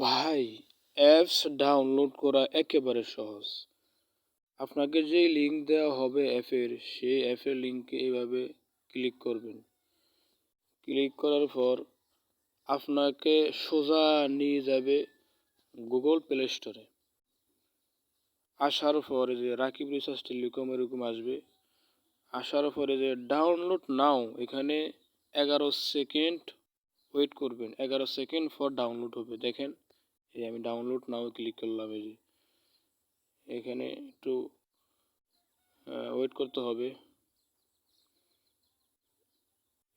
ভাই apps download করা একেবারে সহজ। আপনাকে যে লিঙ্ক দেওয়া হবে অ্যাপের সেই অ্যাপের লিঙ্কে এভাবে ক্লিক করবেন। ক্লিক করার পর আপনাকে সোজা নিয়ে যাবে গুগল প্লে স্টোরে আসার পরে যে রাকিব রিসার্চ টেলিকম এরকম আসবে। আসার পরে যে ডাউনলোড নাও এখানে এগারো সেকেন্ড ওয়েট করবেন। এগারো সেকেন্ড পর ডাউনলোড হবে। দেখেন, এই আমি ডাউনলোড নাও ক্লিক করলাম, এই যে। এখানে একটু ওয়েট করতে হবে।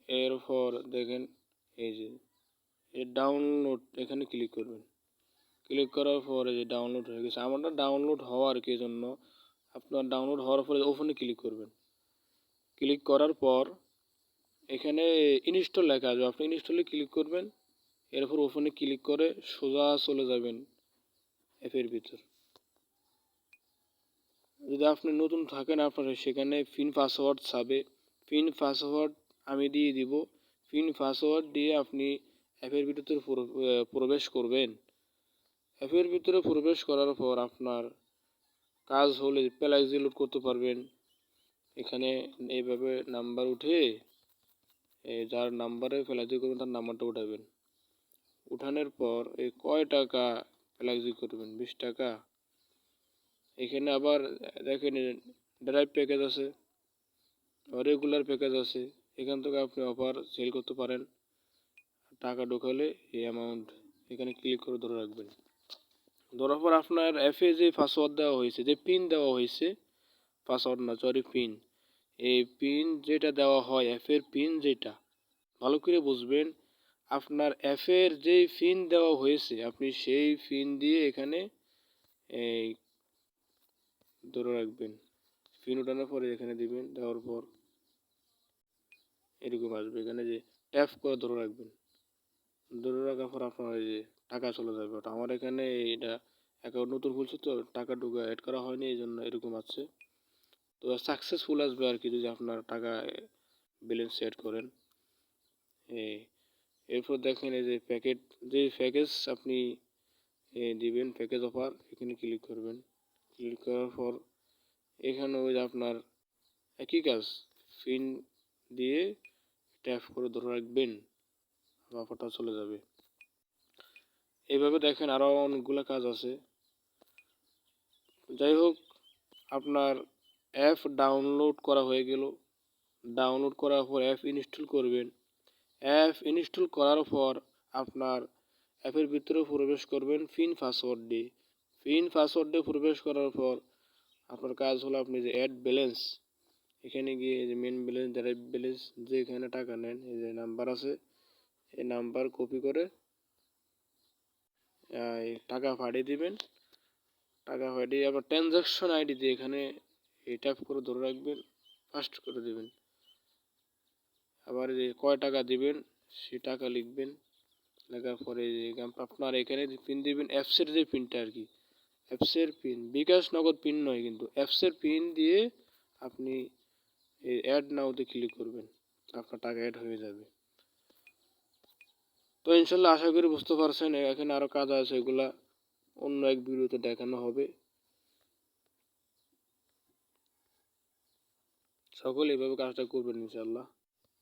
এরপর দেখেন, এই যে, এই ডাউনলোড এখানে ক্লিক করবেন। ক্লিক করার পরে যে ডাউনলোড হয়ে গেছে, আমারটা ডাউনলোড হওয়ার কি জন্য? আপনার ডাউনলোড হওয়ার পরে ওপেনে ক্লিক করবেন। ক্লিক করার পর এখানে ইনস্টল লেখা আসবে আপনি ইনস্টলে ক্লিক করবেন, এরপর ওপেনে ক্লিক করে সোজা চলে যাবেন অ্যাপের ভিতর। যদি আপনি নতুন থাকেন, আপনার সেখানে পিন পাসওয়ার্ড চাবে। পিন পাসওয়ার্ড আমি দিয়ে দিব। পিন পাসওয়ার্ড দিয়ে আপনি অ্যাপের ভিতরে প্রবেশ করবেন। অ্যাপের ভিতরে প্রবেশ করার পর আপনার কাজ হলে প্যালাইজ লোড করতে পারবেন। এখানে এইভাবে নাম্বার উঠে যার নাম্বারে ফ্ল্যাক্সি করবেন, তার নাম্বারটা উঠাবেন। উঠানোর পর এই কয় টাকা ফ্ল্যাক্সি করবেন? বিশ টাকা। এখানে আবার দেখেন ড্রাইভ প্যাকেজ আছে রেগুলার প্যাকেজ আছে, এখান থেকে আপনি অফার সেল করতে পারেন। টাকা ঢোকালে এই অ্যামাউন্ট এখানে ক্লিক করে ধরে রাখবেন। ধরার পর আপনার অ্যাপে যে পাসওয়ার্ড দেওয়া হয়েছে, যে পিন দেওয়া হয়েছে পাসওয়ার্ড না সরি পিন এই পিন যেটা দেওয়া হয় অ্যাপের পিন যেটা, ভালো করে বুঝবেন, আপনার অ্যাপের যেই পিন দেওয়া হয়েছে, আপনি সেই পিন দিয়ে এখানে এই ধরে রাখবেন। পিন ওঠানোর পরে এখানে দিবেন, দেওয়ার পর এরকম আসবে, এখানে যে ট্যাপ করে ধরে রাখবেন। ধরে রাখার পর আপনার এই যে টাকা চলে যাবে, ওটা। আমার এখানে এটা অ্যাকাউন্ট নতুন খুলছে তো, টাকা ঢুকে অ্যাড করা হয়নি, এই জন্য এরকম আছে। তো সাকসেসফুল আসবে আর কি যদি আপনার টাকা ব্যালেন্স সেট করেন। এই এরপর দেখেন এই যে প্যাকেট যে প্যাকেজ আপনি দিবেন প্যাকেজ অফার এখানে ক্লিক করবেন। ক্লিক করার পর এখানে ওই যে আপনার একই কাজ পিন দিয়ে ট্যাপ করে ধরে রাখবেন অফারটা চলে যাবে। এইভাবে দেখেন আরও অনেকগুলো কাজ আছে। যাই হোক, আপনার অ্যাপ ডাউনলোড করা হয়ে গেল। ডাউনলোড করার পর অ্যাপ ইনস্টল করবেন। অ্যাপ ইনস্টল করার পর আপনার অ্যাপের ভিতরে প্রবেশ করবেন পিন পাসওয়ার্ড দিয়ে। পিন পাসওয়ার্ড দিয়ে প্রবেশ করার পর আপনার কাজ হলো আপনি যে অ্যাড ব্যালেন্স এখানে গিয়ে যে মেন ব্যালেন্স ড্রাইভ ব্যালেন্স যে এখানে টাকা নেন, এই যে নাম্বার আছে, এই নাম্বার কপি করে টাকা পাঠিয়ে দিবেন। টাকা পাঠিয়ে আবার ট্রানজ্যাকশন আইডি দিয়ে এখানে ট্যাপ করে ধরে রাখবেন ফার্স্ট করে দেবেন। আবার যে কয় টাকা দিবেন, সে টাকা লিখবেন। লেখার পরে যে আপনার এখানে পিন দিবেন অ্যাপসের যে পিনটা আর কি অ্যাপসের পিন বিকাশ নগদ পিন নয় কিন্তু অ্যাপসের পিন দিয়ে আপনি এই অ্যাড নাওতে ক্লিক করবেন, আপনার টাকা অ্যাড হয়ে যাবে। তো ইনশাল্লাহ আশা করি বুঝতে পারছেন, এখানে আরও কাজ আছে, এগুলা অন্য এক ভিডিওতে দেখানো হবে। সকলে এভাবে কাজটা করবেন ইনশাল্লাহ